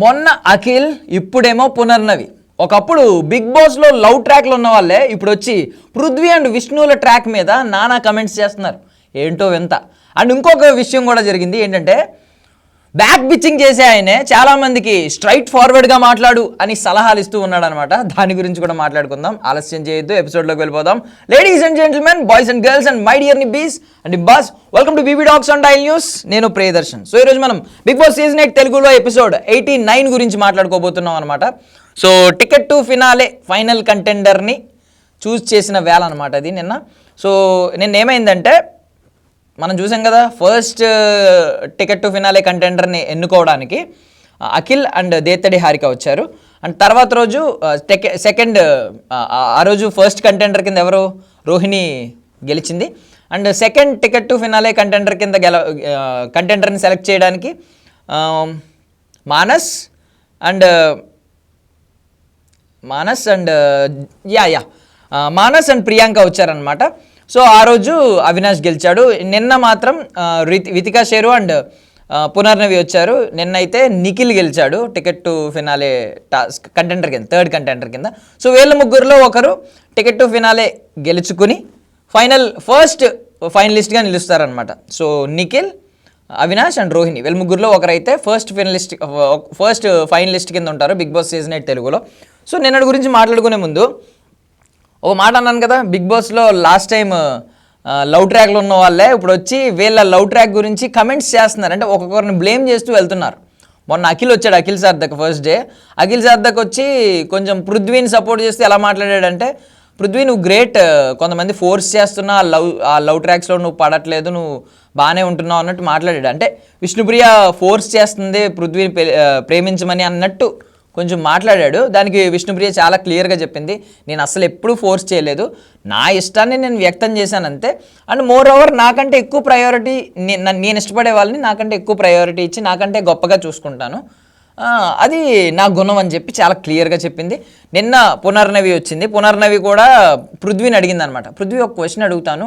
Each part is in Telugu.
మొన్న అఖిల్ ఇప్పుడేమో పునర్నవి. ఒకప్పుడు బిగ్ బాస్లో లవ్ ట్రాక్లు ఉన్న వాళ్ళే ఇప్పుడు వచ్చి పృథ్వీ అండ్ విష్ణువుల ట్రాక్ మీద నానా కమెంట్స్ చేస్తున్నారు. ఏంటో వింత. అండ్ ఇంకొక విషయం కూడా జరిగింది ఏంటంటే బ్యాక్ బిచ్చింగ్ చేసే ఆయనే చాలా మందికి స్ట్రైట్ ఫార్వర్డ్గా మాట్లాడు అని సలహాలు ఇస్తూ ఉన్నాడు అనమాట దాని గురించి కూడా మాట్లాడుకుందాం. ఆలస్యం చేయొద్దు. ఎపిసోడ్లోకి వెళ్ళిపోదాం. Ladies and gentlemen boys and girls and my డియర్ని bees and boss welcome to BB docs and dial news నేను ప్రియదర్శన్. సో ఈరోజు మనం బిగ్ బాస్ సీజన్ ఎయిట్ తెలుగులో ఎపిసోడ్ ఎయిటీ నైన్ గురించి మాట్లాడుకోబోతున్నాం అనమాట. So ticket to finale final కంటెండర్ని choose చేసిన వేళ అనమాట అది నిన్న. సో నిన్న ఏమైందంటే మనం చూసాం కదా ఫస్ట్ టికెట్ టు ఫినాలే కంటెండర్ని ఎన్నుకోవడానికి uh, అఖిల్ అండ్ దేత్తడి హారిక వచ్చారు. అండ్ తర్వాత రోజు uh, సెకండ్ uh, ఆ రోజు ఫస్ట్ కంటెండర్ కింద ఎవరు? రోహిణి గెలిచింది. And second ticket to finale contender కింద గెల కంటెండర్ని సెలెక్ట్ చేయడానికి um, Manas and Manas and yeah yeah Manas and Priyanka వచ్చారనమాట సో ఆ రోజు అవినాష్ గెలిచాడు. నిన్న మాత్రం ఆ, రితి వితికా షేరు అండ్ పునర్నవి వచ్చారు. నిన్న అయితే నిఖిల్ గెలిచాడు. Ticket to finale task contender కింద థర్డ్ కంటెంటర్ కింద. సో వీళ్ళ ముగ్గురులో ఒకరు టికెట్ టు ఫినాలే గెలుచుకుని ఫైనల్ ఫస్ట్ ఫైనలిస్ట్గా నిలుస్తారనమాట సో నిఖిల్ అవినాష్ అండ్ రోహిణి వీళ్ళ ముగ్గురులో ఒకరైతే ఫస్ట్ ఫైనలిస్ట్ ఫస్ట్ ఫైనలిస్ట్ కింద ఉంటారు బిగ్ బాస్ సీజన్ ఎయిట్ తెలుగులో. సో నిన్నటి గురించి మాట్లాడుకునే ముందు ఓ మాట అన్నాను కదా బిగ్ బాస్లో లాస్ట్ టైం లవ్ ట్రాక్లో ఉన్న వాళ్ళే ఇప్పుడు వచ్చి వీళ్ళ లవ్ ట్రాక్ గురించి కమెంట్స్ చేస్తున్నారు. అంటే ఒక్కొక్కరిని బ్లేమ్ చేస్తూ వెళ్తున్నారు. మొన్న అఖిల్ వచ్చాడు అఖిల్ సార్దక్ ఫస్ట్ డే అఖిల్ సార్దక్ వచ్చి కొంచెం పృథ్వీని సపోర్ట్ చేస్తే ఎలా మాట్లాడాడంటే పృథ్వీ నువ్వు గ్రేట్ కొంతమంది ఫోర్స్ చేస్తున్నా లవ్ ఆ లవ్ ట్రాక్స్లో నువ్వు పడట్లేదు నువ్వు బాగానే ఉంటున్నావు అన్నట్టు మాట్లాడాడు. అంటే విష్ణుప్రియ ఫోర్స్ చేస్తుంది పృథ్వీని ప్రేమించమని అన్నట్టు కొంచెం మాట్లాడాడు. దానికి విష్ణుప్రియ చాలా క్లియర్గా చెప్పింది. నేను అసలు ఎప్పుడూ ఫోర్స్ చేయలేదు. నా ఇష్టాన్ని నేను వ్యక్తం చేశాను అంతే అండ్ మోర్ ఓవర్ నాకంటే ఎక్కువ ప్రయారిటీ నేను ఇష్టపడే వాళ్ళని నాకంటే ఎక్కువ ప్రయారిటీ ఇచ్చి నాకంటే గొప్పగా చూసుకుంటాను. అది నా గుణం అని చెప్పి చాలా క్లియర్గా చెప్పింది. నిన్న పునర్నవి వచ్చింది. పునర్నవి కూడా పృథ్వీని అడిగింది అనమాట పృథ్వీ ఒక క్వశ్చన్ అడుగుతాను.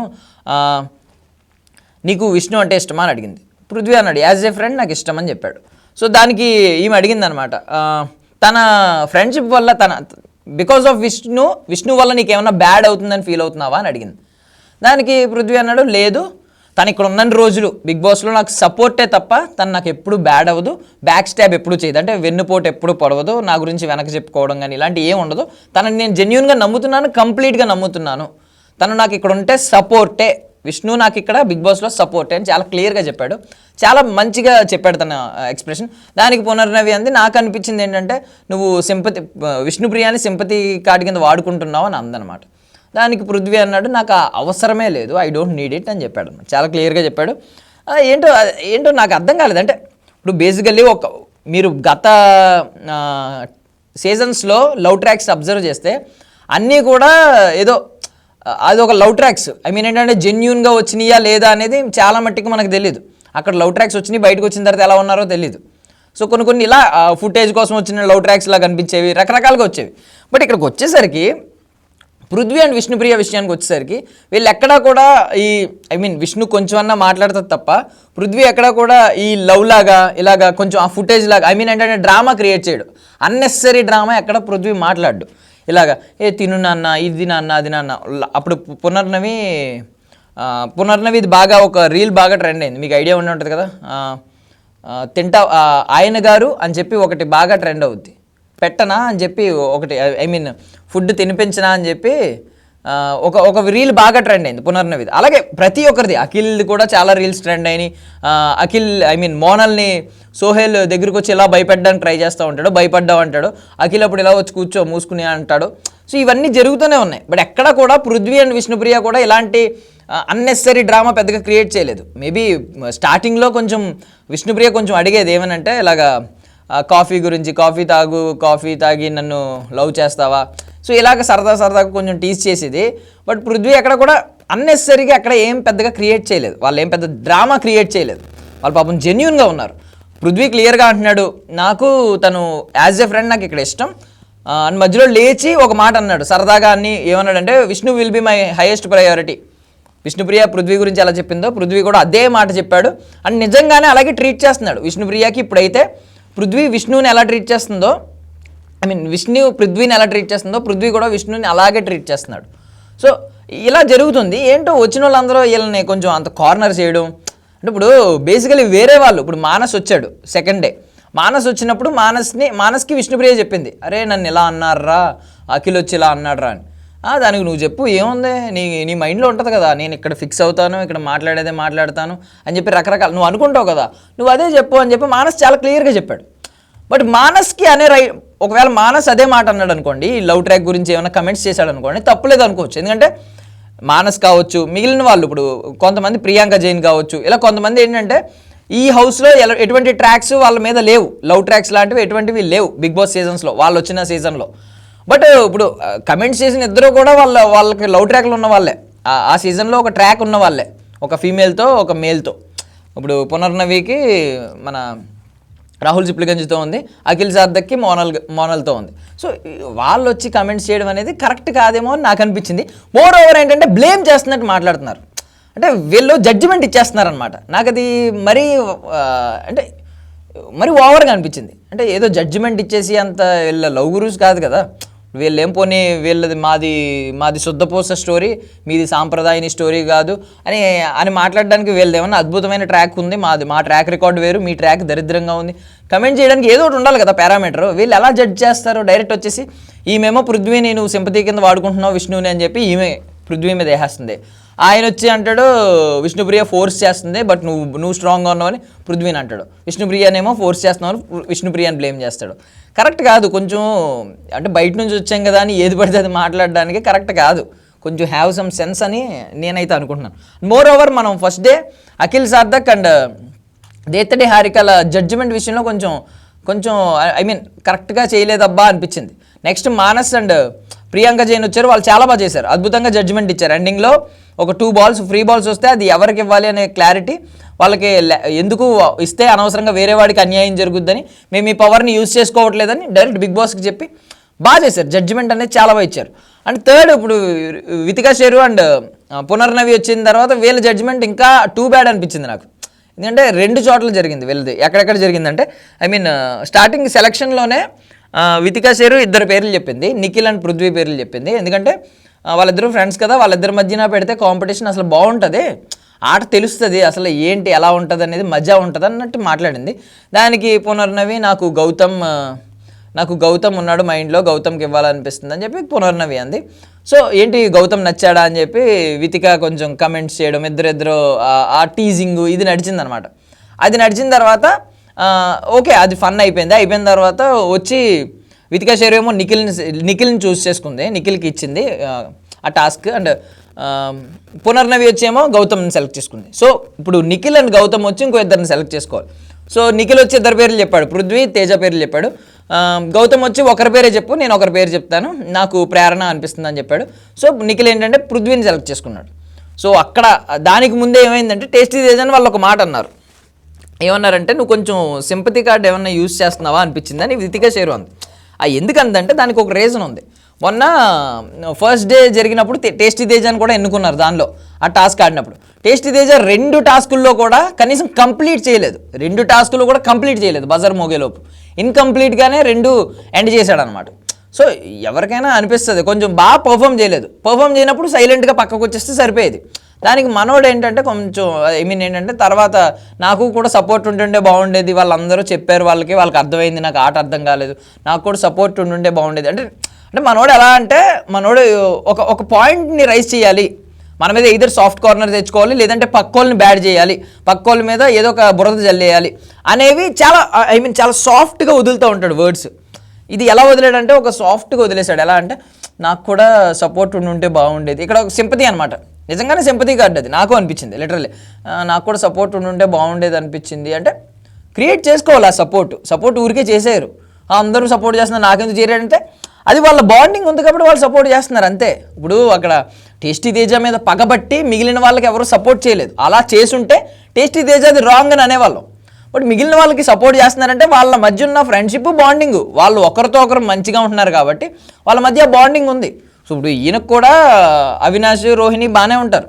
నీకు విష్ణు అంటే ఇష్టమా అని అడిగింది. పృథ్వీ అన్నాడు యాజ్ ఏ ఫ్రెండ్ నాకు ఇష్టం అని చెప్పాడు. సో దానికి ఈమె అడిగిందనమాట తన ఫ్రెండ్షిప్ వల్ల తన బికాస్ ఆఫ్ విష్ణు విష్ణు వల్ల నీకు ఏమైనా బ్యాడ్ అవుతుందని ఫీల్ అవుతున్నావా అని అడిగింది. దానికి పృథ్వీ అన్నాడు లేదు తను ఇక్కడ ఉన్న రోజులు బిగ్ బాస్లో నాకు సపోర్టే తప్ప తను నాకు ఎప్పుడు బ్యాడ్ అవ్వదు బ్యాక్ స్టాబ్ ఎప్పుడు చేయదు. అంటే వెన్నుపోటు ఎప్పుడు పడవదు నా గురించి వెనక చెప్పుకోవడం కానీ ఇలాంటి ఏం ఉండదు. తనని నేను జెన్యున్గా నమ్ముతున్నాను కంప్లీట్గా నమ్ముతున్నాను. తను నాకు ఇక్కడ ఉంటే సపోర్టే విష్ణు నాకు ఇక్కడ బిగ్ బాస్లో సపోర్ట్ అని చాలా క్లియర్గా చెప్పాడు. చాలా మంచిగా చెప్పాడు తన ఎక్స్ప్రెషన్ దానికి పునర్నవి అంది నాకు అనిపించింది ఏంటంటే నువ్వు సింపతి విష్ణుప్రియాని సింపతి కార్డు కింద వాడుకుంటున్నావు అని అందనమాట. దానికి పృథ్వీ అన్నాడు నాకు ఆ అవసరమే లేదు ఐ డోంట్ నీడ్ ఇట్ అని చెప్పాడు అనమాట చాలా క్లియర్గా చెప్పాడు. ఏంటో ఏంటో నాకు అర్థం కాలేదు. అంటే ఇప్పుడు బేసికల్లీ ఒక మీరు గత సీజన్స్లో లవ్ ట్రాక్స్ అబ్జర్వ్ చేస్తే అన్నీ కూడా ఏదో అది ఒక లవ్ ట్రాక్స్. ఐ మీన్ ఏంటంటే జెన్యున్గా వచ్చినాయా లేదా అనేది చాలా మట్టికి మనకు తెలియదు అక్కడ లవ్ ట్రాక్స్ వచ్చినాయి బయటకు వచ్చిన తర్వాత ఎలా ఉన్నారో తెలియదు సో కొన్ని కొన్ని ఇలా ఫుటేజ్ కోసం వచ్చిన లవ్ ట్రాక్స్ ఇలా కనిపించేవి రకరకాలుగా వచ్చేవి. బట్ ఇక్కడికి వచ్చేసరికి పృథ్వీ అండ్ విష్ణుప్రియ విషయానికి వచ్చేసరికి వీళ్ళు ఎక్కడా కూడా ఈ ఐ మీన్ విష్ణు కొంచెం అన్నా మాట్లాడుతుంది తప్ప పృథ్వీ ఎక్కడా కూడా ఈ లవ్ లాగా ఇలాగా కొంచెం ఆ ఫుటేజ్ లాగా ఐ మీన్ ఏంటంటే డ్రామా క్రియేట్ చేయడు. అన్నెసరీ డ్రామా ఎక్కడ పృథ్వీ మాట్లాడు ఇలాగా ఏ తిను నాన్న ఇది నాన్న అది నాన్న. అప్పుడు పునర్నవి పునర్నవి ఇది బాగా ఒక రీల్ బాగా ట్రెండ్ అయింది. మీకు ఐడియా ఉండి ఉంటుంది కదా? తింటా ఆయన గారు అని చెప్పి ఒకటి బాగా ట్రెండ్ అవుద్ది. పెట్టనా అని చెప్పి ఒకటి ఐ మీన్ ఫుడ్ తినిపించనా అని చెప్పి ఒక ఒక రీల్ బాగా ట్రెండ్ అయింది పునర్నవిది అలాగే ప్రతి ఒక్కరిది. అఖిల్ది కూడా చాలా రీల్స్ ట్రెండ్ అయినాయి. అఖిల్ ఐ మీన్ మోనల్ని సోహెల్ దగ్గరికి వచ్చి ఇలా భయపెట్టడానికి ట్రై చేస్తూ ఉంటాడు భయపడ్డావు అంటాడు అఖిల్ అప్పుడు ఇలా వచ్చి కూర్చో మూసుకుని అంటాడు. సో ఇవన్నీ జరుగుతూనే ఉన్నాయి. బట్ ఎక్కడ కూడా పృథ్వీ అండ్ విష్ణుప్రియ కూడా ఇలాంటి అన్నెసరీ డ్రామా పెద్దగా క్రియేట్ చేయలేదు. మేబీ స్టార్టింగ్లో కొంచెం విష్ణుప్రియ కొంచెం అడిగేది ఏమనంటే ఇలాగా కాఫీ గురించి కాఫీ తాగు కాఫీ తాగి నన్ను లవ్ చేస్తావా? సో ఇలాగ సరదా సరదాగా కొంచెం టీస్ చేసేది. బట్ పృథ్వీ అక్కడ కూడా అన్నెసరీగా అక్కడ ఏం పెద్దగా క్రియేట్ చేయలేదు. వాళ్ళు ఏం పెద్ద డ్రామా క్రియేట్ చేయలేదు. వాళ్ళు పాపం జెన్యున్గా ఉన్నారు. పృథ్వీ క్లియర్గా అంటున్నాడు నాకు తను యాజ్ ఎ ఫ్రెండ్ నాకు ఇక్కడ ఇష్టం. అని మధ్యలో లేచి ఒక మాట అన్నాడు సరదాగా అన్ని ఏమన్నాడంటే Vishnu will be my highest priority Vishnupriya Prithvi గురించి ఎలా చెప్పిందో పృథ్వీ కూడా అదే మాట చెప్పాడు. అండ్ నిజంగానే అలాగే ట్రీట్ చేస్తున్నాడు. విష్ణుప్రియకి ఇప్పుడైతే పృథ్వీ విష్ణువుని ఎలా ట్రీట్ చేస్తుందో ఐ మీన్ విష్ణు పృథ్వీని ఎలా ట్రీట్ చేస్తుందో పృథ్వీ కూడా విష్ణుని అలాగే ట్రీట్ చేస్తున్నాడు. సో ఇలా జరుగుతుంది. ఏంటో వచ్చిన వాళ్ళందరూ వీళ్ళని కొంచెం అంత కార్నర్ చేయడం. అంటే ఇప్పుడు బేసికలీ వేరే వాళ్ళు ఇప్పుడు మానస్ వచ్చాడు సెకండ్ డే మానస్ వచ్చినప్పుడు మానస్ని మానస్కి విష్ణుప్రియ చెప్పింది. అరే నన్ను ఇలా అన్నారా అఖిల్ వచ్చి ఇలా అన్నాడురా? అని. దానికి నువ్వు చెప్పు ఏముంది? నీ నీ మైండ్లో ఉంటుంది కదా. నేను ఇక్కడ ఫిక్స్ అవుతాను ఇక్కడ మాట్లాడేదే మాట్లాడతాను అని చెప్పి రకరకాల నువ్వు అనుకుంటావు కదా. నువ్వు అదే చెప్పు అని చెప్పి మానస్ చాలా క్లియర్గా చెప్పాడు. బట్ మానస్కి అనే రై ఒకవేళ మానస్ అదే మాట అన్నాడు అనుకోండి ఈ లవ్ ట్రాక్ గురించి ఏమైనా కమెంట్స్ చేశాడు అనుకోండి తప్పులేదు అనుకోవచ్చు. ఎందుకంటే మానస్ కావచ్చు మిగిలిన వాళ్ళు ఇప్పుడు కొంతమంది ప్రియాంక జైన్ కావచ్చు ఇలా కొంతమంది ఏంటంటే ఈ హౌస్లో ఎలా ఎటువంటి ట్రాక్స్ వాళ్ళ మీద లేవు. లవ్ ట్రాక్స్ లాంటివి ఎటువంటివి లేవు బిగ్ బాస్ సీజన్స్లో వాళ్ళు వచ్చిన సీజన్లో బట్ uh, ఇప్పుడు uh, కమెంట్స్ చేసిన ఇద్దరు కూడా వాళ్ళ వాళ్ళకి లవ్ ట్రాక్లు ఉన్న వాళ్ళే. ఆ- ఆ సీజన్లో ఒక ట్రాక్ ఉన్న వాళ్ళే. ఒక ఫీమేల్తో ఒక మేల్తో ఇప్పుడు పునర్నవికి మన రాహుల్ చిప్లిగంజ్తో ఉంది అఖిల్ సార్దక్కి మోనల్ మోనల్తో ఉంది. సో వాళ్ళు వచ్చి కమెంట్స్ చేయడం అనేది కరెక్ట్ కాదేమో అని నాకు అనిపించింది. మోర్ ఓవర్ ఏంటంటే బ్లేమ్ చేస్తున్నట్టు మాట్లాడుతున్నారు. అంటే వీళ్ళు జడ్జిమెంట్ ఇచ్చేస్తున్నారనమాట నాకు అది మరీ అంటే మరి ఓవర్గా అనిపించింది. అంటే ఏదో జడ్జిమెంట్ ఇచ్చేసి అంత వీళ్ళ లవ్ గురూస్ కాదు కదా. వీళ్ళు ఏం పోనీ వీళ్ళది మాది మాది శుద్ధపూస స్టోరీ మీది సాంప్రదాయని స్టోరీ కాదు అని అని మాట్లాడడానికి వీళ్ళది ఏమన్నా అద్భుతమైన ట్రాక్ ఉంది? మాది మా ట్రాక్ రికార్డ్ వేరు మీ ట్రాక్ దరిద్రంగా ఉంది. కమెంట్ చేయడానికి ఏదో ఒకటి ఉండాలి కదా పారామీటర్ వీళ్ళు ఎలా జడ్జ్ చేస్తారు డైరెక్ట్ వచ్చేసి ఈమెమో పృథ్వీని నువ్వు సింపతి కింద వాడుకుంటున్నావు విష్ణువుని అని చెప్పి ఈమె పృథ్వీ మీద వేసేస్తుంది. ఆయన వచ్చి అంటాడు విష్ణుప్రియ ఫోర్స్ చేస్తుంది బట్ నువ్వు నువ్వు స్ట్రాంగ్గా ఉన్నావని పృథ్వీని అంటాడు. విష్ణుప్రియనేమో ఫోర్స్ చేస్తున్నావు అని విష్ణుప్రియని బ్లేమ్ చేస్తాడు. కరెక్ట్ కాదు కొంచెం అంటే బయట నుంచి వచ్చాం కదా అని ఏది పడితే అది మాట్లాడడానికి కరెక్ట్ కాదు. కొంచెం హ్యావ్ సమ్ సెన్స్ అని నేనైతే అనుకుంటున్నాను. మోర్ ఓవర్ మనం first day Akhil Sarthak and Dethadi హారికల judgement విషయంలో కొంచెం కొంచెం ఐ మీన్ కరెక్ట్గా చేయలేదబ్బా అనిపించింది. నెక్స్ట్ మానస్ అండ్ ప్రియాంక జైన్ వచ్చారు వాళ్ళు చాలా బాగా చేశారు. అద్భుతంగా జడ్జిమెంట్ ఇచ్చారు. ఎండింగ్లో ఒక టూ బాల్స్ ఫ్రీ బాల్స్ వస్తే అది ఎవరికి ఇవ్వాలి అనే క్లారిటీ వాళ్ళకి ఎందుకు ఇస్తే అనవసరంగా వేరే వాడికి అన్యాయం జరుగుద్దని మేము ఈ పవర్ని యూజ్ చేసుకోవట్లేదని డైరెక్ట్ బిగ్ బాస్కి చెప్పి బాగా చేశారు. జడ్జిమెంట్ అనేది చాలా బాగా ఇచ్చారు. అండ్ థర్డ్ ఇప్పుడు వితికా షేరు అండ్ పునర్నవి వచ్చిన తర్వాత వీళ్ళ జడ్జిమెంట్ ఇంకా టూ బ్యాడ్ అనిపించింది నాకు. ఎందుకంటే రెండు చోట్ల జరిగింది వీళ్ళది. ఎక్కడెక్కడ జరిగిందంటే ఐ మీన్ స్టార్టింగ్ సెలక్షన్లోనే వితికా షేరు ఇద్దరు పేర్లు చెప్పింది నిఖిల్ అండ్ పృథ్వీ పేర్లు చెప్పింది. ఎందుకంటే వాళ్ళిద్దరూ ఫ్రెండ్స్ కదా వాళ్ళిద్దరి మధ్యన పెడితే కాంపిటీషన్ అసలు బాగుంటుంది. ఆట తెలుస్తుంది అసలు ఏంటి ఎలా ఉంటుంది అనేది మజా ఉంటుంది అన్నట్టు మాట్లాడింది. దానికి పునర్నవి నాకు గౌతమ్ నాకు గౌతమ్ ఉన్నాడు మైండ్లో గౌతమ్కి ఇవ్వాలనిపిస్తుంది అని చెప్పి పునర్నవి అంది. సో ఏంటి గౌతమ్ నచ్చాడా అని చెప్పి వితిక కొంచెం కమెంట్స్ చేయడం ఇద్దరిద్దరు ఆ- ఆ టీజింగ్ ఇది నడిచింది అనమాట అది నడిచిన తర్వాత ఓకే అది ఫన్ అయిపోయింది. అయిపోయిన తర్వాత వచ్చి వితికా షేర్ ఏమో నిఖిల్ని నిఖిల్ని చూస్ చేసుకుంది. నిఖిల్కి ఇచ్చింది ఆ, టాస్క్ అండ్ పునర్నవి వచ్చేమో గౌతమ్ని సెలెక్ట్ చేసుకుంది. సో ఇప్పుడు నిఖిల్ అండ్ గౌతమ్ వచ్చి ఇంకో ఇద్దరిని సెలెక్ట్ చేసుకోవాలి. సో నిఖిల్ వచ్చి ఇద్దరు పేర్లు చెప్పాడు. పృథ్వీ తేజ పేర్లు చెప్పాడు. గౌతమ్ వచ్చి ఒకరి పేరే చెప్పు నేను ఒకరి పేరు చెప్తాను. నాకు ప్రేరణ అనిపిస్తుంది అని చెప్పాడు. సో నిఖిల్ ఏంటంటే పృథ్వీని సెలెక్ట్ చేసుకున్నాడు. సో అక్కడ దానికి ముందే ఏమైందంటే టేస్టీ తేజ అని వాళ్ళు ఒక మాట అన్నారు. ఏమన్నారంటే నువ్వు కొంచెం సింపతి కార్డ్ ఏమన్నా యూజ్ చేస్తున్నావా? అనిపించింది. అని వితిక షేర్ అంది. ఆ ఎందుకందంటే దానికి ఒక రీజన్ ఉంది. మొన్న ఫస్ట్ డే జరిగినప్పుడు టే- టేస్టీ తేజ అని కూడా ఎన్నుకున్నారు దానిలో ఆ టాస్క్ ఆడినప్పుడు. టేస్టీ తేజ రెండు టాస్కుల్లో కూడా కనీసం కంప్లీట్ చేయలేదు. రెండు టాస్కులు కూడా కంప్లీట్ చేయలేదు బజార్ మోగేలోపు. ఇన్కంప్లీట్గానే రెండు ఎండ్ చేశాడు అనమాట సో ఎవరికైనా అనిపిస్తుంది. కొంచెం బాగా పర్ఫామ్ చేయలేదు. పర్ఫామ్ చేయనప్పుడు సైలెంట్గా పక్కకు వచ్చేస్తే సరిపోయేది. దానికి మనోడు ఏంటంటే కొంచెం ఐ మీన్ ఏంటంటే తర్వాత నాకు కూడా సపోర్ట్ ఉంటుండే బాగుండేది. వాళ్ళందరూ చెప్పారు వాళ్ళకి వాళ్ళకి అర్థమైంది నాకు ఆట అర్థం కాలేదు. నాకు కూడా సపోర్ట్ ఉంటుండే బాగుండేది. అంటే అంటే మనోడు ఎలా అంటే మనోడు ఒక ఒక పాయింట్ని రైజ్ చేయాలి. మన మీద ఇద్దరు సాఫ్ట్ కార్నర్ తెచ్చుకోవాలి లేదంటే పక్కోళ్ళని బ్యాడ్ చేయాలి. పక్కోళ్ళ మీద ఏదో ఒక బురద జల్లేయాలి. అనేవి చాలా ఐ మీన్ చాలా సాఫ్ట్గా వదులుతూ ఉంటాడు వర్డ్స్ ఇది ఎలా వదిలేడంటే ఒక సాఫ్ట్గా వదిలేశాడు. ఎలా అంటే నాకు కూడా సపోర్ట్ ఉంటే బాగుండేది. ఇక్కడ ఒక సింపతి అనమాట నిజంగానే సింపతి కార్డ్ అది. నాకు అనిపించింది లిటరలీ నాకు కూడా సపోర్ట్ ఉంటే బాగుండేది అనిపించింది. అంటే క్రియేట్ చేసుకోవాలి ఆ సపోర్ట్ సపోర్ట్ ఊరికే చేసేయరు. ఆ, అందరూ సపోర్ట్ చేస్తున్నారు నాకెందుకు చేరాడంటే అది వాళ్ళ బాండింగ్ ఉంది కాబట్టి వాళ్ళు సపోర్ట్ చేస్తున్నారు అంతే. ఇప్పుడు అక్కడ టేస్టీ తేజ మీద పగబట్టి మిగిలిన వాళ్ళకి ఎవరు సపోర్ట్ చేయలేదు. అలా చేసుంటే టేస్టీ తేజ అది రాంగ్ అని అనేవాళ్ళం. బట్ మిగిలిన వాళ్ళకి సపోర్ట్ చేస్తున్నారంటే వాళ్ళ మధ్య ఉన్న ఫ్రెండ్షిప్ బాండింగ్ వాళ్ళు ఒకరితో ఒకరు మంచిగా ఉంటున్నారు కాబట్టి వాళ్ళ మధ్య బాండింగ్ ఉంది. సో ఇప్పుడు ఈయనకు కూడా అవినాష్ రోహిణి బాగానే ఉంటారు.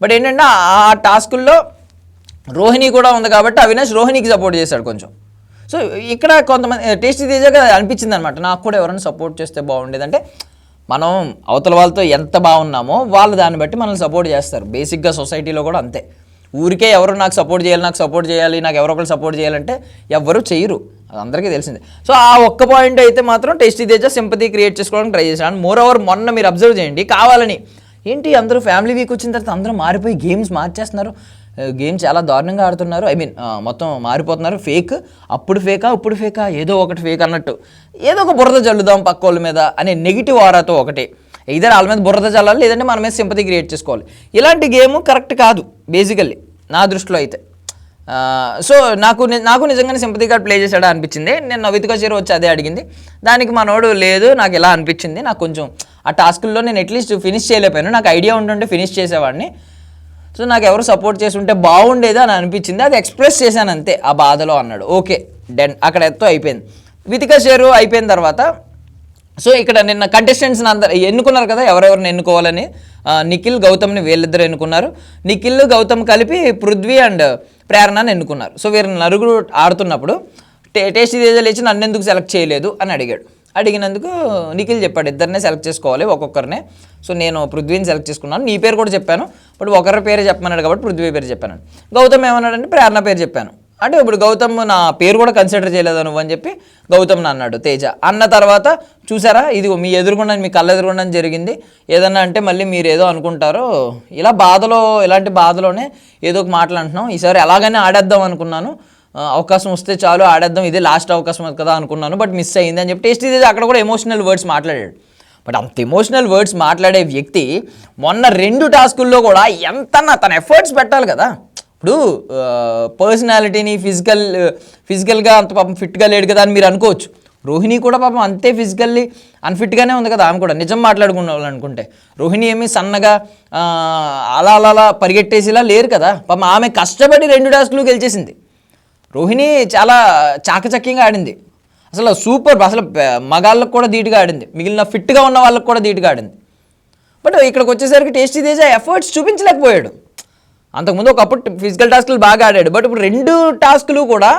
బట్ ఏంటంటే ఆ టాస్కుల్లో రోహిణి కూడా ఉంది కాబట్టి అవినాష్ రోహిణికి సపోర్ట్ చేశాడు కొంచెం. సో ఇక్కడ కొంతమంది టేస్టీ తేజగా అనిపించింది అనమాట నాకు కూడా ఎవరైనా సపోర్ట్ చేస్తే బాగుండేది. అంటే మనం అవతల వాళ్ళతో ఎంత బాగున్నామో వాళ్ళు దాన్ని బట్టి మనల్ని సపోర్ట్ చేస్తారు. బేసిక్గా సొసైటీలో కూడా అంతే. ఊరికే ఎవరు నాకు సపోర్ట్ చేయాలి నాకు సపోర్ట్ చేయాలి నాకు ఎవరో సపోర్ట్ చేయాలంటే ఎవ్వరూ చేయరు. అందరికీ తెలిసిందే. సో ఆ ఒక్క పాయింట్ అయితే మాత్రం టేస్టీ తేజ సింపతి క్రియేట్ చేసుకోవడానికి ట్రై చేశాను మోర్ ఓవర్ మొన్న మీరు అబ్జర్వ్ చేయండి కావాలని. ఏంటి అందరూ ఫ్యామిలీ వీక్ వచ్చిన తర్వాత అందరూ మారిపోయి గేమ్స్ మార్చేస్తున్నారు? Uh, గేమ్ చాలా దారుణంగా ఆడుతున్నారు. ఐ మీన్ uh, మొత్తం మారిపోతున్నారు. ఫేక్ అప్పుడు ఫేకా ఇప్పుడు ఫేకా ఏదో ఒకటి ఫేక్ అన్నట్టు. ఏదో ఒక బురద జల్లుదాం పక్క వాళ్ళ మీద అనే నెగిటివ్ ఆరాతో ఒకటి. ఇద్దరు వాళ్ళ మీద బురద చల్లాలి లేదంటే మన మీద సింపతి క్రియేట్ చేసుకోవాలి. ఇలాంటి గేమ్ కరెక్ట్ కాదు బేసికల్లీ నా దృష్టిలో అయితే. సో నాకు నాకు నిజంగానే సింపతి కార్డ్ ప్లే చేశాడా అనిపించింది. నేను నవితిక చీర వచ్చి అదే అడిగింది. దానికి మనోడు లేదు నాకు ఇలా అనిపించింది నాకు కొంచెం ఆ టాస్కుల్లో నేను అట్లీస్ట్ ఫినిష్ చేయలేకపోయాను. నాకు ఐడియా ఉంటుంటే ఫినిష్ చేసేవాడిని. సో నాకు ఎవరు సపోర్ట్ చేసి ఉంటే బాగుండేది అని అనిపించింది. అది ఎక్స్ప్రెస్ చేశాను అంతే ఆ బాధలో అన్నాడు. ఓకే డెన్ అక్కడ ఎంతో అయిపోయింది. వితిక షేరు అయిపోయిన తర్వాత సో ఇక్కడ నిన్న కంటెస్టెంట్స్ అందరు ఎన్నుకున్నారు కదా ఎవరెవరిని ఎన్నుకోవాలని నిఖిల్ గౌతమ్ని వీళ్ళిద్దరు ఎన్నుకున్నారు. నిఖిల్ గౌతమ్ కలిపి పృథ్వీ అండ్ ప్రేరణను ఎన్నుకున్నారు. సో వీరు నలుగురు ఆడుతున్నప్పుడు టే టేస్టీ తేజ లేచి నన్ను ఎందుకు సెలెక్ట్ చేయలేదు అని అడిగాడు. అడిగినందుకు నిఖిల్ చెప్పాడు ఇద్దరినే సెలెక్ట్ చేసుకోవాలి ఒక్కొక్కరినే. సో నేను పృథ్వీని సెలెక్ట్ చేసుకున్నాను. నీ పేరు కూడా చెప్పాను బట్ ఒకరి పేరు చెప్పమన్నాడు కాబట్టి పృథ్వీ పేరు చెప్పాను. గౌతమ్ ఏమన్నాడంటే ప్రేరణ పేరు చెప్పాను. అంటే ఇప్పుడు గౌతమ్ నా పేరు కూడా కన్సిడర్ చేయలేదు నువ్వు అని చెప్పి గౌతమ్ అన్నాడు తేజ. అన్న తర్వాత చూసారా? ఇది మీ ఎదురుగుండా మీ కళ్ళ ఎదుర్కొనడం జరిగింది. ఏదన్నా అంటే మళ్ళీ మీరు ఏదో అనుకుంటారో ఇలా బాధలో ఇలాంటి బాధలోనే ఏదో ఒక మాటలు అంటున్నాం. ఈసారి ఎలాగైనా ఆడేద్దాం అనుకున్నాను. అవకాశం వస్తే చాలు ఆడేద్దాం. ఇదే లాస్ట్ అవకాశం కదా అనుకున్నాను. బట్ మిస్ అయింది అని చెప్పి టేస్ట్ ఇది అక్కడ కూడా ఎమోషనల్ వర్డ్స్ మాట్లాడాడు. బట్ అంత ఎమోషనల్ వర్డ్స్ మాట్లాడే వ్యక్తి మొన్న రెండు టాస్కుల్లో కూడా ఎంత తన ఎఫర్ట్స్ పెట్టాలి కదా. ఇప్పుడు పర్సనాలిటీని ఫిజికల్ ఫిజికల్గా అంత పాపం ఫిట్గా లేడు కదా అని మీరు అనుకోవచ్చు. రోహిణి కూడా పాపం అంతే ఫిజికల్లీ అన్ఫిట్గానే ఉంది కదా ఆమె కూడా. నిజం మాట్లాడుకున్న అనుకుంటే రోహిణి ఏమి సన్నగా అలా అలా అలా పరిగెట్టేసేలా లేరు కదా. పాపం ఆమె కష్టపడి రెండు టాస్క్లు గెలిచేసింది. రోహిణి చాలా చాకచక్యంగా ఆడింది. అసలు సూపర్ అసలు మగాళ్ళకు కూడా ధీటుగా ఆడింది. మిగిలిన ఫిట్గా ఉన్న వాళ్ళకు కూడా ధీటుగా ఆడింది. బట్ ఇక్కడికి వచ్చేసరికి టేస్టీ తేజ ఎఫర్ట్స్ చూపించలేకపోయాడు. అంతకుముందు ఒకప్పుడు ఫిజికల్ టాస్క్లు బాగా ఆడాడు. బట్ ఇప్పుడు రెండు టాస్క్లు కూడా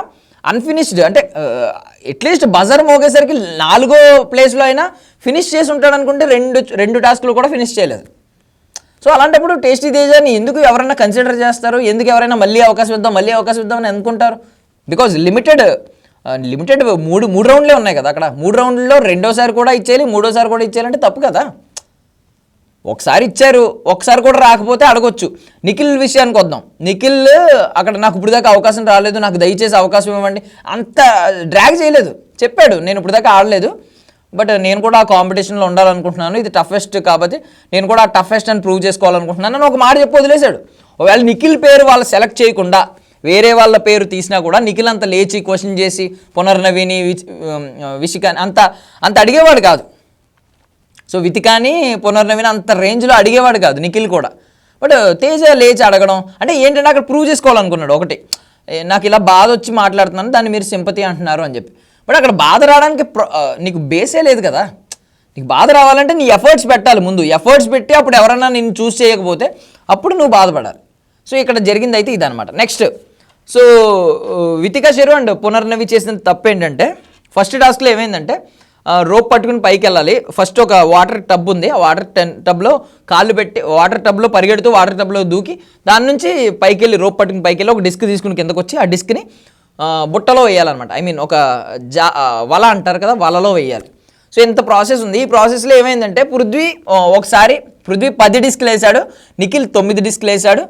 అన్ఫినిష్డ్ అంటే uh, అట్లీస్ట్ బజర్ మోగేసరికి నాలుగో ప్లేస్లో అయినా ఫినిష్ చేసి ఉంటాడు అనుకుంటే రెండు రెండు టాస్క్లు కూడా ఫినిష్ చేయలేదు. సో అలాంటప్పుడు టేస్టీ తేజాని ఎందుకు ఎవరైనా కన్సిడర్ చేస్తారు? ఎందుకు ఎవరైనా మళ్ళీ అవకాశం ఇద్దాం మళ్ళీ అవకాశం ఇద్దాం అని అనుకుంటారు? బికాజ్ లిమిటెడ్ లిమిటెడ్ మూడు మూడు రౌండ్లే ఉన్నాయి కదా అక్కడ. మూడు రౌండ్లో రెండోసారి కూడా ఇచ్చేయాలి మూడోసారి కూడా ఇచ్చేయాలంటే తప్పు కదా? ఒకసారి ఇచ్చారు ఒకసారి కూడా రాకపోతే అడగొచ్చు. నిఖిల్ విషయానికి వద్దాం. నిఖిల్ అక్కడ నాకు ఇప్పుడు దాకా అవకాశం రాలేదు నాకు దయచేసి అవకాశం ఇవ్వండి. అంత డ్రాగ్ చేయలేదు. చెప్పాడు నేను ఇప్పుడు దాకా ఆడలేదు. బట్ నేను కూడా ఆ కాంపిటీషన్లో ఉండాలనుకుంటున్నాను. ఇది టఫెస్ట్ కాబట్టి నేను కూడా ఆ టఫెస్ట్ అని ప్రూవ్ చేసుకోవాలనుకుంటున్నాను. అని ఒక మాట చెప్పి వదిలేశాడు. ఒకవేళ నిఖిల్ పేరు వాళ్ళు సెలెక్ట్ చేయకుండా వేరే వాళ్ళ పేరు తీసినా కూడా నిఖిల్ అంత లేచి క్వశ్చన్ చేసి పునర్నవిని విచ్- విషికాని అంత అంత అడిగేవాడు కాదు. సో వితికాని పునర్నవీన్ అంత రేంజ్లో అడిగేవాడు కాదు నిఖిల్ కూడా. బట్ తేజ లేచి అడగడం అంటే ఏంటంటే అక్కడ ప్రూవ్ చేసుకోవాలనుకున్నాడు ఒకటి. నాకు ఇలా బాధ వచ్చి మాట్లాడుతున్నాను దాన్ని మీరు సింపతి అంటున్నారు అని చెప్పి. బట్ అక్కడ బాధ రావడానికి ప్ర- నీకు బేసే లేదు కదా. నీకు బాధ రావాలంటే నీ ఎఫర్ట్స్ పెట్టాలి ముందు. ఎఫర్ట్స్ పెట్టి అప్పుడు ఎవరైనా నిన్ను చూస్ చేయకపోతే అప్పుడు నువ్వు బాధపడాలి. సో ఇక్కడ జరిగింది అయితే ఇదనమాట నెక్స్ట్ సో వితికా చెరు అండ్ పునర్నవి చేసిన తప్పు ఏంటంటే ఫస్ట్ టాస్క్లో ఏమైందంటే రోప్ పట్టుకుని పైకి వెళ్ళాలి ఫస్ట్ ఒక వాటర్ టబ్ ఉంది. ఆ వాటర్ టెన్ టబ్లో కాళ్ళు పెట్టి వాటర్ టబ్లో పరిగెడుతూ వాటర్ టబ్లో దూకి దాని నుంచి పైకి వెళ్ళి రోప్ పట్టుకుని పైకి వెళ్ళి ఒక డిస్క్ తీసుకుని కిందకు వచ్చి ఆ డిస్క్ని బుట్టలో వేయాలన్నమాట. ఐ మీన్ ఒక జా వల అంటారు కదా వలలో వేయాలి. సో ఇంత ప్రాసెస్ ఉంది. ఈ ప్రాసెస్లో ఏమైందంటే పృథ్వీ ఒకసారి పృథ్వీ పది డిస్క్లు వేశాడు నిఖిల్ తొమ్మిది డిస్క్లు వేశాడు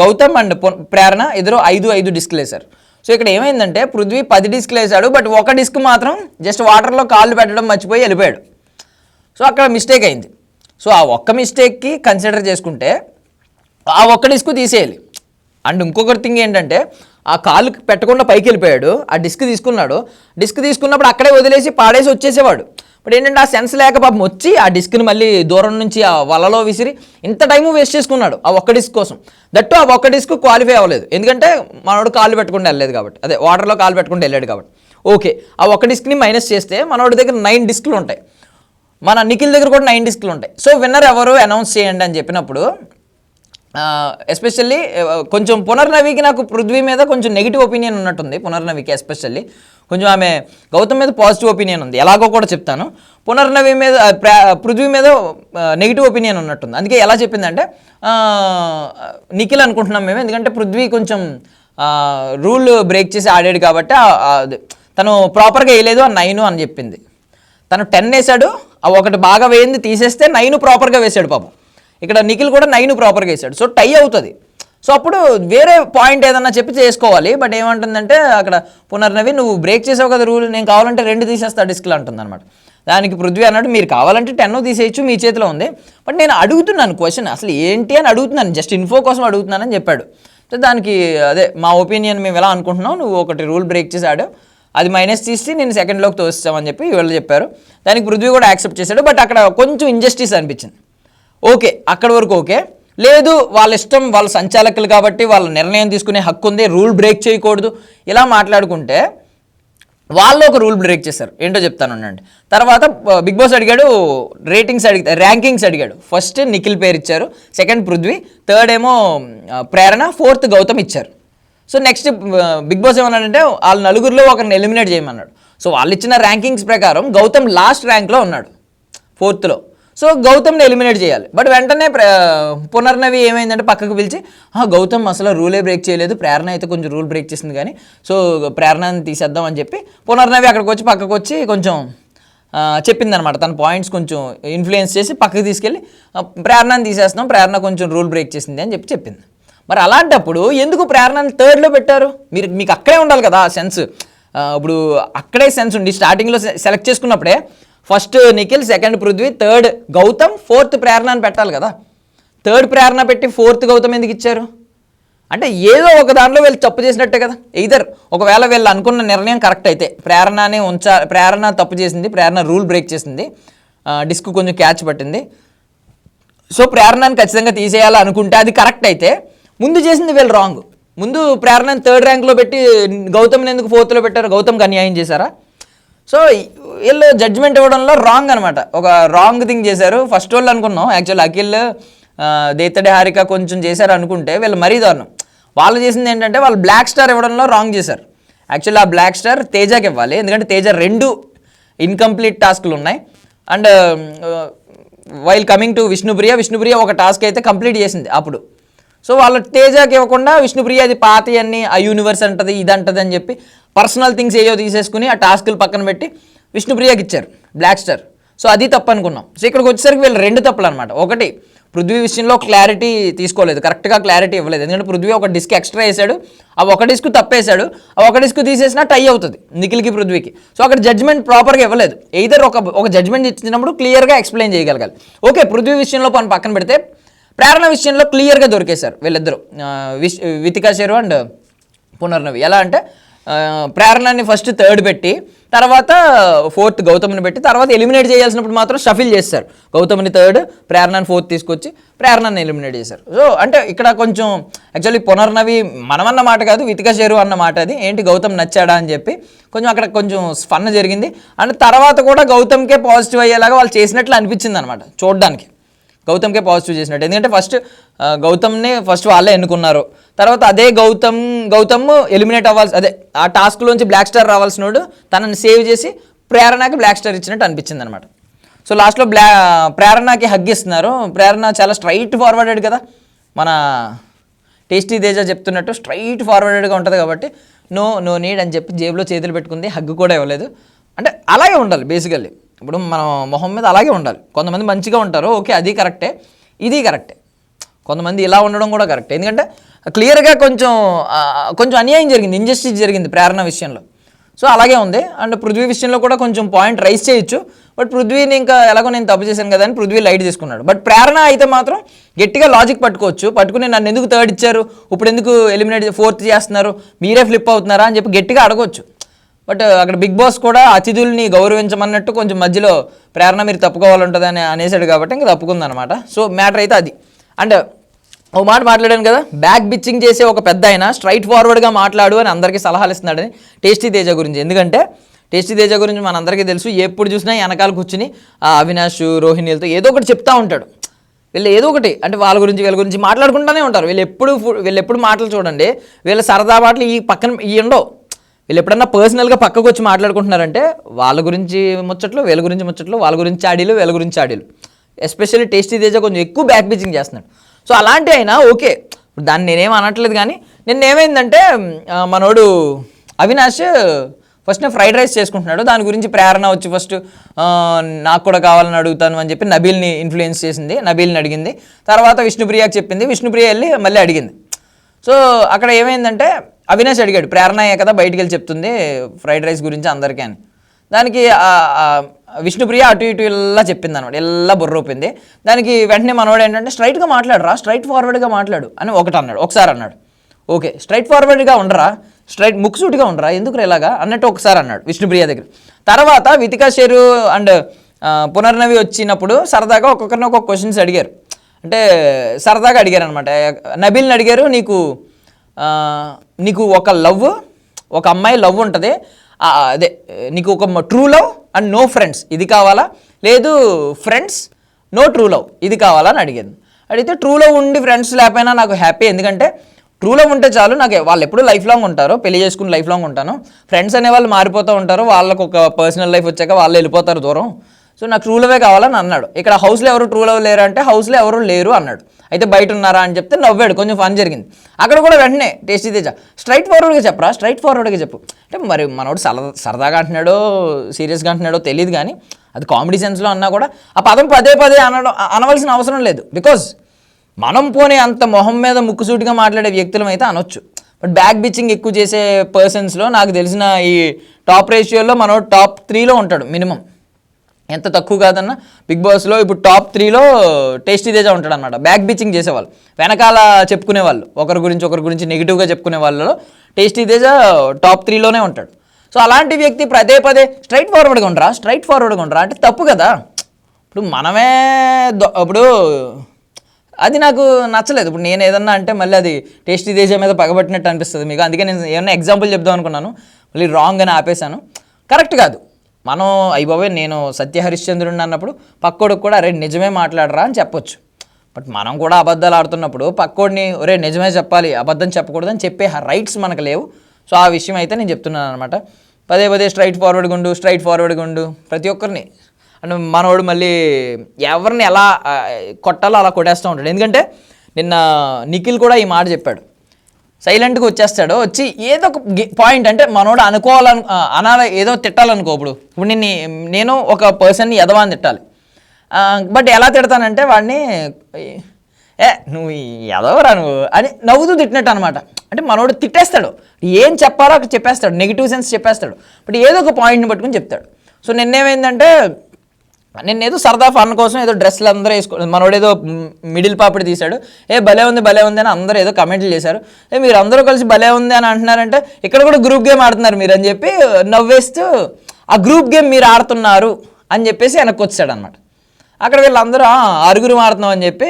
గౌతమ్ అండ్ ప్రేరణ ఇద్దరు ఐదు ఐదు డిస్క్లు వేశారు. సో ఇక్కడ ఏమైందంటే పృథ్వీ పది డిస్క్లు వేశాడు బట్ ఒక డిస్క్ మాత్రం జస్ట్ వాటర్లో కాళ్ళు పెట్టడం మర్చిపోయి వెళ్ళిపోయాడు. సో అక్కడ మిస్టేక్ అయింది. సో ఆ ఒక్క మిస్టేక్కి కన్సిడర్ చేసుకుంటే ఆ ఒక్క డిస్క్ తీసేయాలి. అండ్ ఇంకొకటి థింగ్ ఏంటంటే ఆ కాలు పెట్టకుండా పైకి వెళ్ళిపోయాడు ఆ డిస్క్ తీసుకున్నాడు. డిస్క్ తీసుకున్నప్పుడు అక్కడే వదిలేసి పాడేసి వచ్చేసేవాడు. ఇప్పుడు ఏంటంటే ఆ సెన్స్ లేక పాపం వచ్చి ఆ డిస్క్ని మళ్ళీ దూరం నుంచి ఆ వలలో విసిరి ఇంత టైము వేస్ట్ చేసుకున్నాడు ఆ ఒక్క డిస్క్ కోసం. దట్టు ఆ ఒక్క డిస్క్ క్వాలిఫై అవ్వలేదు. ఎందుకంటే మనోడు కాలు పెట్టుకుంటే వెళ్ళలేదు కాబట్టి. అదే వాటర్లో కాలు పెట్టుకుంటే వెళ్ళాడు కాబట్టి. ఓకే. ఆ ఒక్క డిస్క్ని మైనస్ చేస్తే మనోడి దగ్గర నైన్ డిస్క్లు ఉంటాయి. మన నిఖిల్ దగ్గర కూడా నైన్ డిస్క్లు ఉంటాయి. సో విన్నర్ ఎవరు అనౌన్స్ చేయండి అని చెప్పినప్పుడు ఎస్పెషల్లీ కొంచెం పునర్నవికి నాకు పృథ్వీ మీద కొంచెం నెగిటివ్ ఒపీనియన్ ఉన్నట్టుంది పునర్నవికి ఎస్పెషల్లీ. కొంచెం ఆమె గౌతమ్ మీద పాజిటివ్ ఒపీనియన్ ఉంది. ఎలాగో కూడా చెప్తాను. పునర్నవి మీద పృథ్వీ మీద నెగిటివ్ ఒపీనియన్ ఉన్నట్టుంది. అందుకే ఎలా చెప్పిందంటే నిఖిల్ అనుకుంటున్నాం మేము. ఎందుకంటే పృథ్వీ కొంచెం రూల్ బ్రేక్ చేసి ఆడాడు కాబట్టి తను ప్రాపర్గా వేయలేదు ఆ నైన్ అని చెప్పింది. తను టెన్ వేసాడు ఒకటి బాగా వేయింది తీసేస్తే నైన్ ప్రాపర్గా వేసాడు పాపం. ఇక్కడ నిఖిల్ కూడా నైన్ ప్రాపర్గా వేసాడు సో టై అవుతుంది. సో అప్పుడు వేరే పాయింట్ ఏదన్నా చెప్పి చేసుకోవాలి బట్ ఏమంటుందంటే అక్కడ పునర్నవి నువ్వు బ్రేక్ చేసావు కదా రూల్ నేను కావాలంటే రెండు తీసేస్తా డిస్క్లు అంటుంది అనమాట దానికి పృథ్వీ అన్నట్టు మీరు కావాలంటే టెన్ తీసేయచ్చు మీ చేతిలో ఉంది. బట్ నేను అడుగుతున్నాను క్వశ్చన్ అసలు ఏంటి అని అడుగుతున్నాను జస్ట్ ఇన్ఫో కోసం అడుగుతున్నానని చెప్పాడు. సో దానికి అదే మా ఒపీనియన్ మేము ఎలా అనుకుంటున్నాం నువ్వు ఒకటి రూల్ బ్రేక్ చేశాడు. అది మైనస్ తీసి నేను సెకండ్లోకి తోస్తామని చెప్పి వీళ్ళు చెప్పారు. దానికి పృథ్వీ కూడా యాక్సెప్ట్ చేశాడు బట్ అక్కడ కొంచెం ఇంజస్టిస్ అనిపించింది. ఓకే అక్కడ వరకు ఓకే లేదు వాళ్ళ ఇష్టం వాళ్ళ సంచాలకులు కాబట్టి వాళ్ళ నిర్ణయం తీసుకునే హక్కు ఉంది రూల్ బ్రేక్ చేయకూడదు. ఇలా మాట్లాడుకుంటే వాళ్ళు ఒక రూల్ బ్రేక్ చేశారు. ఏంటో చెప్తాను ఉండండి తర్వాత బిగ్ బాస్ అడిగాడు రేటింగ్స్ అడిగి ర్యాంకింగ్స్ అడిగాడు. ఫస్ట్ నిఖిల్ పేరు ఇచ్చారు సెకండ్ పృథ్వీ థర్డ్ ఏమో ప్రేరణ ఫోర్త్ గౌతమ్ ఇచ్చారు. సో నెక్స్ట్ బిగ్ బాస్ ఏమన్నాడంటే వాళ్ళ నలుగురిలో ఒకరిని ఎలిమినేట్ చేయమన్నాడు. సో వాళ్ళు ఇచ్చిన ర్యాంకింగ్స్ ప్రకారం గౌతమ్ లాస్ట్ ర్యాంక్లో ఉన్నాడు ఫోర్త్లో. సో గౌతమ్ని ఎలిమినేట్ చేయాలి. బట్ వెంటనే పునర్నవి ఏమైందంటే పక్కకు పిలిచి "ఆ, గౌతమ్ అసలు రూలే బ్రేక్ చేయలేదు ప్రేరణ అయితే కొంచెం రూల్ బ్రేక్ చేసింది కానీ సో ప్రేరణని తీసేద్దాం అని చెప్పి పునర్నవి అక్కడికి వచ్చి పక్కకు వచ్చి కొంచెం చెప్పిందనమాట తన పాయింట్స్ కొంచెం ఇన్ఫ్లుయెన్స్ చేసి పక్కకు తీసుకెళ్ళి ప్రేరణను ప్రేరణని తీసేస్తున్నాం ప్రేరణ కొంచెం రూల్ బ్రేక్ చేసింది అని చెప్పి చెప్పింది. మరి అలాంటప్పుడు ఎందుకు ప్రేరణని థర్డ్లో పెట్టారు? మీరు మీకు అక్కడే ఉండాలి కదా ఆ సెన్స్. ఇప్పుడు అక్కడే సెన్స్ ఉండి స్టార్టింగ్లో select చేసుకున్నప్పుడే first Nikhil second Prithvi third Gautam fourth Prerana అని పెట్టాలి కదా. థర్డ్ ప్రేరణ పెట్టి ఫోర్త్ గౌతమ్ ఎందుకు ఇచ్చారు? అంటే ఏదో ఒక దాంట్లో వీళ్ళు తప్పు చేసినట్టే కదా. ఇదర్ ఒకవేళ వీళ్ళు అనుకున్న నిర్ణయం కరెక్ట్ అయితే ప్రేరణని ఉంచా ప్రేరణ తప్పు చేసింది ప్రేరణ రూల్ బ్రేక్ చేసింది డిస్క్ కొంచెం క్యాచ్ పట్టింది. సో ప్రేరణను ఖచ్చితంగా తీసేయాలి అనుకుంటే అది కరెక్ట్ అయితే ముందు చేసింది వీళ్ళు రాంగ్ ముందు ప్రేరణను థర్డ్ ర్యాంక్లో పెట్టి గౌతమ్ని ఎందుకు ఫోర్త్లో పెట్టారు? గౌతమ్కి అన్యాయం చేశారా? సో వీళ్ళు జడ్జ్మెంట్ ఇవ్వడంలో రాంగ్ అనమాట ఒక రాంగ్ థింగ్ చేశారు. ఫస్ట్ వాళ్ళు అనుకున్నాం. యాక్చువల్ అఖిల్ దేతడి హారిక కొంచెం చేశారు అనుకుంటే వీళ్ళు మరీ దారుణం. వాళ్ళు చేసింది ఏంటంటే వాళ్ళు బ్లాక్ స్టార్ ఇవ్వడంలో రాంగ్ చేశారు. యాక్చువల్ ఆ బ్లాక్ స్టార్ తేజాకి ఇవ్వాలి. ఎందుకంటే తేజ రెండు ఇన్కంప్లీట్ టాస్క్లు ఉన్నాయి. And while coming to Vishnupriya Vishnupriya ఒక టాస్క్ అయితే కంప్లీట్ చేసింది అప్పుడు. సో వాళ్ళ తేజాకి ఇవ్వకుండా విష్ణుప్రియ అది పాత అన్ని ఆ యూనివర్స్ అంటది ఇది అంటది అని చెప్పి పర్సనల్ థింగ్స్ ఏయో తీసేసుకుని ఆ టాస్కులు పక్కన పెట్టి విష్ణుప్రియకి ఇచ్చారు బ్లాక్ స్టార్. సో అది తప్పు అనుకున్నాం. సో ఇక్కడికి వచ్చేసరికి వీళ్ళు రెండు తప్పులు అనమాట ఒకటి పృథ్వీ విషయంలో క్లారిటీ తీసుకోలేదు. కరెక్ట్గా క్లారిటీ ఇవ్వలేదు. ఎందుకంటే పృథ్వీ ఒక డిస్క్ ఎక్స్ట్రా వేసాడు. ఆ ఒక డిస్క్ తప్పేశాడు. ఆ ఒక డిస్క్ తీసేసినా టై అవుతుంది నిఖిల్కి పృథ్వీకి. సో అక్కడ జడ్జ్మెంట్ ప్రాపర్గా ఇవ్వలేదు. ఎయిదర్ ఒక ఒక జడ్జ్మెంట్ ఇచ్చినప్పుడు క్లియర్గా ఎక్స్ప్లెయిన్ చేయగలగాలి. ఓకే పృథ్వీ విషయంలో పని పక్కన పెడితే ప్రేరణ విషయంలో క్లియర్గా దొరికేశారు వీళ్ళిద్దరు. విష్ వితికా శరు అండ్ పునర్నవి. ఎలా అంటే ప్రేరణని ఫస్ట్ థర్డ్ పెట్టి తర్వాత ఫోర్త్ గౌతమ్ని పెట్టి తర్వాత ఎలిమినేట్ చేయాల్సినప్పుడు మాత్రం షఫిల్ చేస్తారు. గౌతమ్ని థర్డ్ ప్రేరణని ఫోర్త్ తీసుకొచ్చి ప్రేరణని ఎలిమినేట్ చేశారు. సో అంటే ఇక్కడ కొంచెం యాక్చువల్లీ పునర్నవి మనమన్న మాట కాదు వితిక చేరు అన్న మాట అది. ఏంటి గౌతమ్ నచ్చాడా అని చెప్పి కొంచెం అక్కడ కొంచెం స్పన్న జరిగింది. అండ్ తర్వాత కూడా గౌతమ్కే పాజిటివ్ అయ్యేలాగా వాళ్ళు చేసినట్లు అనిపించింది అనమాట చూడడానికి. గౌతమ్కే పాజిటివ్ చేసినట్టు. ఎందుకంటే ఫస్ట్ గౌతమ్ని ఫస్ట్ వాళ్ళే ఎన్నుకున్నారు. తర్వాత అదే గౌతమ్ గౌతమ్ ఎలిమినేట్ అవ్వాల్సి అదే ఆ టాస్క్లోంచి బ్లాక్ స్టార్ రావాల్సినోడు తనని సేవ్ చేసి ప్రేరణకి బ్లాక్ స్టార్ ఇచ్చినట్టు అనిపించింది అనమాట సో లాస్ట్లో బ్లా ప్రేరణకి హగ్ ఇస్తున్నారు. ప్రేరణ చాలా స్ట్రైట్ ఫార్వర్డెడ్ కదా. మన టేస్టీ తేజ చెప్తున్నట్టు స్ట్రైట్ ఫార్వర్డెడ్గా ఉంటుంది కాబట్టి నో నో నీడ్ అని చెప్పి జేబులో చేతులు పెట్టుకుంది. హగ్ కూడా ఇవ్వలేదు. అంటే అలాగే ఉండాలి బేసికల్లీ ఇప్పుడు మనం మొహం మీద అలాగే ఉండాలి. కొంతమంది మంచిగా ఉంటారు ఓకే అది కరెక్టే ఇది కరెక్టే. కొంతమంది ఇలా ఉండడం కూడా కరెక్ట్. ఎందుకంటే క్లియర్గా కొంచెం కొంచెం అన్యాయం జరిగింది ఇంజస్టిస్ జరిగింది ప్రేరణ విషయంలో. సో అలాగే ఉంది. అండ్ పృథ్వీ విషయంలో కూడా కొంచెం పాయింట్ రైస్ చేయొచ్చు. బట్ పృథ్వీని ఇంకా ఎలాగో నేను తప్పు చేశాను కదా అని పృథ్వీ లైట్ తీసుకున్నాడు. బట్ ప్రేరణ అయితే మాత్రం గట్టిగా లాజిక్ పట్టుకోవచ్చు. పట్టుకుని నన్ను ఎందుకు థర్డ్ ఇచ్చారు? ఇప్పుడు ఎందుకు ఎలిమినేట్ ఫోర్త్ చేస్తున్నారు? మీరే ఫ్లిప్ అవుతున్నారా అని చెప్పి గట్టిగా అడగొచ్చు. బట్ అక్కడ బిగ్ బాస్ కూడా అతిథుల్ని గౌరవించమన్నట్టు కొంచెం మధ్యలో ప్రేరణ మీరు తప్పుకోవాలంటుందని అనేసాడు కాబట్టి ఇంకా తప్పుకుందనమాట సో మ్యాటర్ అయితే అది. అండ్ ఓ మాట మాట్లాడాను కదా బ్యాక్ బిచ్చింగ్ చేసే ఒక పెద్ద ఆయన స్ట్రైట్ ఫార్వర్డ్గా మాట్లాడు అని అందరికీ సలహాలు ఇస్తున్నాడని టేస్టీ తేజ గురించి. ఎందుకంటే టేస్టీ తేజ గురించి మనందరికీ తెలుసు ఎప్పుడు చూసినా వెనకాల కూర్చుని అవినాష్ రోహిణీలతో ఏదో ఒకటి చెప్తా ఉంటాడు. వీళ్ళు ఏదో ఒకటి అంటే వాళ్ళ గురించి వీళ్ళ గురించి మాట్లాడుకుంటూనే ఉంటారు. వీళ్ళు ఎప్పుడు వీళ్ళు ఎప్పుడు మాటలు చూడండి వీళ్ళ సరదా మాటలు ఈ పక్కన ఈ ఉండవు. వీళ్ళు ఎప్పుడన్నా పర్సనల్గా పక్కకు వచ్చి మాట్లాడుకుంటున్నారంటే వాళ్ళ గురించి ముచ్చట్లు వీళ్ళ గురించి ముచ్చట్లు వాళ్ళ గురించి ఆడీలు వీళ్ళ గురించి ఆడీలు. ఎస్పెషల్లీ టేస్టీ తేజ కొంచెం ఎక్కువ బ్యాక్ బిచింగ్ చేస్తున్నాడు. సో అలాంటి అయినా ఓకే. ఇప్పుడు దాన్ని నేనేం అనట్లేదు కానీ నిన్న ఏమైందంటే మనోడు అవినాష్ ఫస్ట్ ఫ్రైడ్ రైస్ చేసుకుంటున్నాడు. దాని గురించి ప్రేరణ వచ్చి ఫస్ట్ నాకు కూడా కావాలని అడుగుతాను అని చెప్పి నబీల్ని ఇన్ఫ్లుయెన్స్ చేసింది. నబీల్ని అడిగింది. తర్వాత విష్ణుప్రియకి చెప్పింది. విష్ణుప్రియ వెళ్ళి మళ్ళీ అడిగింది. సో అక్కడ ఏమైందంటే అవినాష్ అడిగాడు ప్రేరణ అయ్యే కదా బయటికి వెళ్ళి చెప్తుంది ఫ్రైడ్ రైస్ గురించి అందరికీ అని. దానికి విష్ణుప్రియ అటు ఇటు ఇలా చెప్పింది అనమాట ఇలా బుర్రూపింది దానికి వెంటనే మనవాడు ఏంటంటే స్ట్రైట్గా మాట్లాడరా స్ట్రైట్ ఫార్వర్డ్గా మాట్లాడు అని ఒకటి అన్నాడు ఒకసారి అన్నాడు. ఓకే స్ట్రైట్ ఫార్వర్డ్గా ఉండరా స్ట్రైట్ ముక్సూటిగా ఉండరా ఎందుకు ఇలాగా? అన్నట్టు ఒకసారి అన్నాడు విష్ణుప్రియ దగ్గర. తర్వాత వితికా షేరు అండ్ పునర్నవి వచ్చినప్పుడు సరదాగా ఒక్కొక్కరిని ఒక్కొక్క క్వశ్చన్స్ అడిగారు. అంటే సరదాగా అడిగారు అనమాట నబీల్ని అడిగారు నీకు నీకు ఒక లవ్ ఒక అమ్మాయి లవ్ ఉంటుంది. అదే నీకు ఒక true love and no friends ఇది కావాలా? లేదు ఫ్రెండ్స్ నో ట్రూ లవ్ ఇది కావాలా అని అడిగింది అడిగితే ట్రూ లవ్ ఉండి ఫ్రెండ్స్ లేకపోయినా నాకు హ్యాపీ ఎందుకంటే ట్రూ లవ్ ఉంటే చాలు నాకు వాళ్ళు ఎప్పుడు లైఫ్ లాంగ్ ఉంటారు పెళ్ళి చేసుకుని లైఫ్ లాంగ్ ఉంటాను. ఫ్రెండ్స్ అనే వాళ్ళు మారిపోతూ ఉంటారు. వాళ్ళకు ఒక పర్సనల్ లైఫ్ వచ్చాక వాళ్ళు వెళ్ళిపోతారు దూరం. సో నాకు ట్రూ లవే కావాలని అన్నాడు. ఇక్కడ హౌస్లో ఎవరు ట్రూ లవ్ లేరు అంటే హౌస్లో ఎవరు లేరు అన్నాడు. అయితే బయట ఉన్నారా అని చెప్తే నవ్వాడు కొంచెం ఫన్ జరిగింది. అక్కడ కూడా వెంటనే టేస్టీ తేజ స్ట్రైట్ ఫార్వర్డ్గా చెప్పరా స్ట్రైట్ ఫార్వర్డ్గా చెప్పు. అంటే మరి మనోడు సరదా సరదాగా అంటున్నాడో సీరియస్గా అంటున్నాడో తెలియదు కానీ అది కామెడీ సెన్స్లో అన్నా కూడా ఆ పదం పదే పదే అనడం అనవలసిన అవసరం లేదు. బికాజ్ మనం పోనీ అంత మొహం మీద ముక్కుసూటిగా మాట్లాడే వ్యక్తులం అయితే అనొచ్చు. బట్ బ్యాక్ బిచ్చింగ్ ఎక్కువ చేసే పర్సన్స్లో నాకు తెలిసిన ఈ టాప్ రేషియోలో మనోడు టాప్ త్రీలో ఉంటాడు మినిమం ఎంత తక్కువ కాదన్న బిగ్ బాస్లో ఇప్పుడు టాప్ త్రీలో టేస్టీ తేజ ఉంటాడు అనమాట బ్యాక్ బిచ్చింగ్ చేసేవాళ్ళు. వెనకాల చెప్పుకునే వాళ్ళు ఒకరి గురించి ఒకరి గురించి నెగిటివ్గా చెప్పుకునే వాళ్ళలో టేస్టీ తేజ టాప్ త్రీలోనే ఉంటాడు. సో అలాంటి వ్యక్తి పదే పదే స్ట్రైట్ ఫార్వర్డ్గా ఉండరా? స్ట్రైట్ ఫార్వర్డ్గా ఉండరా? అంటే తప్పు కదా. ఇప్పుడు మనమే ఇప్పుడు అది నాకు నచ్చలేదు. ఇప్పుడు నేను ఏదన్నా అంటే మళ్ళీ అది టేస్టీ తేజ మీద పగబట్టినట్టు అనిపిస్తుంది మీకు. అందుకే నేను ఏమైనా ఎగ్జాంపుల్ చెప్దాం అనుకున్నాను. మళ్ళీ రాంగ్ అని ఆపేశాను. కరెక్ట్ కాదు. మనం అయిపోయి నేను సత్య హరిశ్చంద్రుడిని అన్నప్పుడు పక్కోడికి కూడా అరే నిజమే మాట్లాడరా అని చెప్పొచ్చు. బట్ మనం కూడా అబద్ధాలు ఆడుతున్నప్పుడు పక్కోడిని ఒరే నిజమే చెప్పాలి అబద్ధం చెప్పకూడదని చెప్పే రైట్స్ మనకు లేవు. సో ఆ విషయం అయితే నేను చెప్తున్నాను అనమాట పదే పదే స్ట్రైట్ ఫార్వర్డ్ ఉండు స్ట్రైట్ ఫార్వర్డ్ ఉండు ప్రతి ఒక్కరిని. అండ్ మనోడు మళ్ళీ ఎవరిని ఎలా కొట్టాలో అలా కొట్టేస్తూ ఉంటాడు. ఎందుకంటే నిన్న నిఖిల్ కూడా ఈ మాట చెప్పాడు. సైలెంట్గా వచ్చేస్తాడు వచ్చి ఏదో ఒక పాయింట్ అంటే మనోడు అనుకోవాలను ఆ, అనాలి ఏదో తిట్టాలనుకో ఇప్పుడు. ఇప్పుడు నేను నేను ఒక పర్సన్ని ఎదవాని తిట్టాలి. బట్ ఎలా తిడతానంటే వాడిని ఏ నువ్వు ఎదవరా నువ్వు? అని నవ్వుతూ తిట్టినట్టు అనమాట అంటే మనోడు తిట్టేస్తాడు. ఏం చెప్పాలో అక్కడ చెప్పేస్తాడు. నెగిటివ్ సెన్స్ చెప్పేస్తాడు. బట్ ఏదో ఒక పాయింట్ని పట్టుకుని చెప్తాడు. సో నిన్నేమైందంటే నేను ఏదో సరదా ఫన్ కోసం ఏదో డ్రెస్సులు అందరూ వేసుకో మనోడు ఏదో మిడిల్ పాపిడి తీశాడు. ఏ భలే ఉంది భలే ఉంది అని అందరూ ఏదో కమెంట్లు చేశారు. ఏ మీరు అందరూ కలిసి భలే ఉంది అని అంటున్నారంటే ఇక్కడ కూడా గ్రూప్ గేమ్ ఆడుతున్నారు మీరు అని చెప్పి నవ్వేస్తూ ఆ గ్రూప్ గేమ్ మీరు ఆడుతున్నారు అని చెప్పేసి వెనక్కి వచ్చాడు అనమాట అక్కడ వీళ్ళందరూ ఆరుగురు ఆడుతున్నాం అని చెప్పి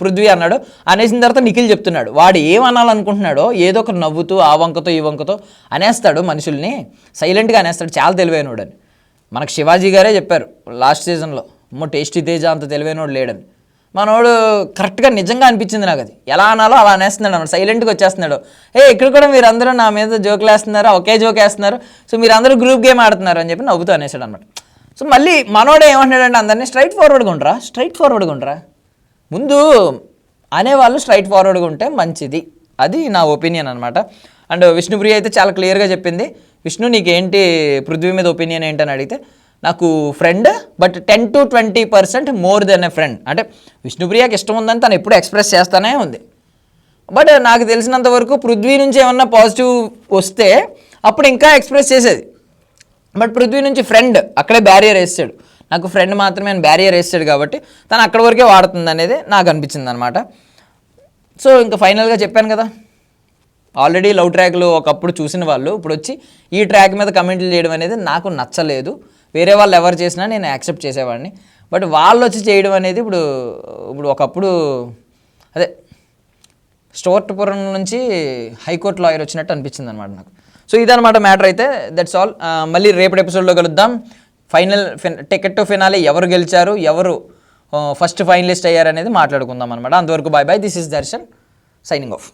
పృథ్వీ అన్నాడు. అనేసిన తర్వాత నిఖిల్ చెప్తున్నాడు వాడు ఏం అనాలనుకుంటున్నాడో ఏదో ఒక నవ్వుతూ ఆ వంకతో ఈ వంకతో అనేస్తాడు మనుషుల్ని సైలెంట్గా అనేస్తాడు చాలా తెలివైనోడు అని. మనకు శివాజీ గారే చెప్పారు లాస్ట్ సీజన్లో అమ్మో టేస్టీ తేజ అంత తెలివైనోడు లేడని. మనోడు కరెక్ట్గా నిజంగా అనిపించింది నాకు అది. ఎలా అనాలో అలా అనేస్తున్నాడు అన్నమాట సైలెంట్గా వచ్చేస్తున్నాడు. ఏ ఇక్కడ కూడా మీరు అందరూ నా మీద జోకులు వేస్తున్నారు? ఒకే జోక్ వేస్తున్నారు. సో మీరు అందరూ గ్రూప్ గేమ్ ఆడుతున్నారు అని చెప్పి నవ్వుతూ అనేసాడు అనమాట. సో మళ్ళీ మనోడు ఏమంటున్నాడంటే అందరినీ స్ట్రైట్ ఫార్వర్డ్గా ఉండరా? స్ట్రైట్ ఫార్వర్డ్గా ఉండరా? ముందు అనేవాళ్ళు స్ట్రైట్ ఫార్వర్డ్గా ఉంటే మంచిది. అది నా ఒపీనియన్ అనమాట. అండ్ విష్ణుప్రియ అయితే చాలా క్లియర్గా చెప్పింది విష్ణు నీకేంటి పృథ్వీ మీద ఒపీనియన్ ఏంటని అడిగితే నాకు friend but ten to twenty percent more than a friend. అంటే విష్ణుప్రియకి ఇష్టం ఉందని తను ఎప్పుడు ఎక్స్ప్రెస్ చేస్తానే ఉంది. బట్ నాకు తెలిసినంత వరకు పృథ్వీ నుంచి ఏమన్నా పాజిటివ్ వస్తే అప్పుడు ఇంకా ఎక్స్ప్రెస్ చేసేది. బట్ పృథ్వీ నుంచి ఫ్రెండ్ అక్కడే బ్యారియర్ వేస్తాడు. నాకు ఫ్రెండ్ మాత్రమే బ్యారియర్ వేస్తాడు కాబట్టి తను అక్కడి వరకే వాడుతుంది అనేది నాకు అనిపించింది అనమాట సో ఇంకా ఫైనల్గా చెప్పాను కదా. ఆల్రెడీ లవ్ ట్రాక్లు ఒకప్పుడు చూసిన వాళ్ళు ఇప్పుడు వచ్చి ఈ ట్రాక్ మీద కమెంట్లు చేయడం అనేది నాకు నచ్చలేదు. వేరే వాళ్ళు ఎవరు చేసినా నేను యాక్సెప్ట్ చేసేవాడిని. బట్ వాళ్ళు వచ్చి చేయడం అనేది ఇప్పుడు ఇప్పుడు ఒకప్పుడు అదే స్టోర్ట్పురం నుంచి హైకోర్టు లాయర్ వచ్చినట్టు అనిపించింది అనమాట నాకు. సో ఇదనమాట మ్యాటర్ అయితే దట్స్ ఆల్ మళ్ళీ రేపటి ఎపిసోడ్లో కలుద్దాం. ఫైనల్ టికెట్ టు ఫినాలే ఎవరు గెలిచారు ఎవరు ఫస్ట్ ఫైనలిస్ట్ అయ్యారనేది మాట్లాడుకుందాం అనమాట అంతవరకు bye bye this is Darshan signing off